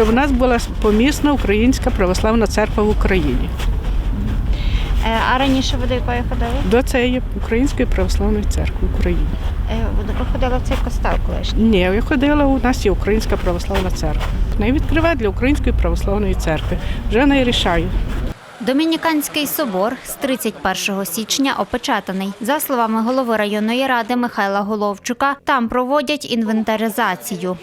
щоб у нас була помісна Українська православна церква в Україні. Е, А раніше ви до якої ходили? До цієї Української православної церкви в Україні. Е, Ви ходили в цей костел колишній. Ні, я ходила, у нас є Українська православна церква. Не відкриває для Української православної церкви. Вже не рішаю. Домініканський собор з 31 січня опечатаний. За словами голови районної ради Михайла Головчука, там проводять інвентаризацію.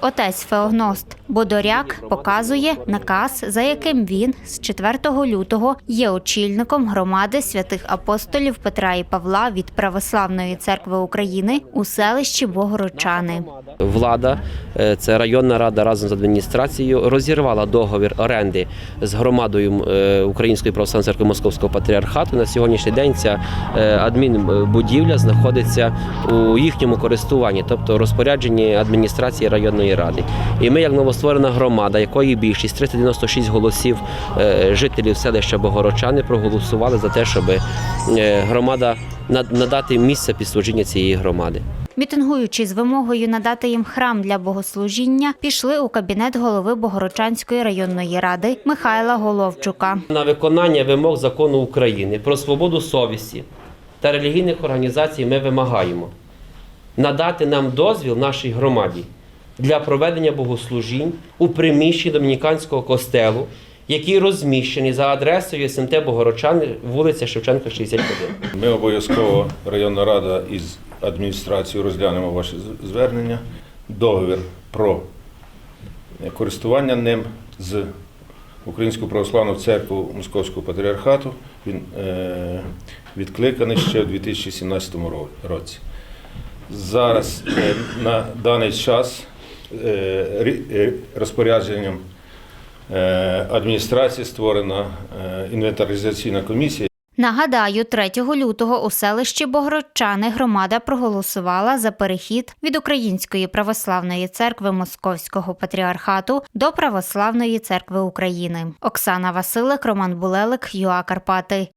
Отець Феогност Бодоряк показує наказ, за яким він з 4 лютого є очільником громади святих апостолів Петра і Павла від Православної церкви України у селищі Богородчани. Влада, е, це районна рада разом з адміністрацією, розірвала договір оренди з громадою е, Української православної церкви Московського патріархату. На сьогоднішній день ця е, адмінбудівля знаходиться у їхньому користуванні, тобто розпорядженні адміністрації районної ради. І ми, як новостворена громада, якої більшість 396 голосів е, жителів селища Богородчани проголосували за те, щоб е, громада надати місце під служіння цієї громади. Мітингуючи з вимогою надати їм храм для богослужіння, пішли у кабінет голови Богородчанської районної ради Михайла Головчука. на виконання вимог закону України про свободу совісті та релігійних організацій ми вимагаємо надати нам дозвіл нашій громаді для проведення богослужінь у приміщенні Домініканського костелу, який розміщений за адресою СМТ Богородчани, вулиця Шевченка, 61. Ми обов'язково районна рада із адміністрацією розглянемо ваше звернення. Договір про користування ним з Українською православною церквою Московського патріархату. Він е, відкликаний ще у 2017 ро- році. Зараз е, на даний час розпорядженням е, адміністрації створена е, інвентаризаційна комісія. Нагадаю, 3 лютого у селищі Богородчани громада проголосувала за перехід від Української православної церкви Московського патріархату до Православної церкви України. Оксана Василик, Роман Булелик, ЮА Карпати.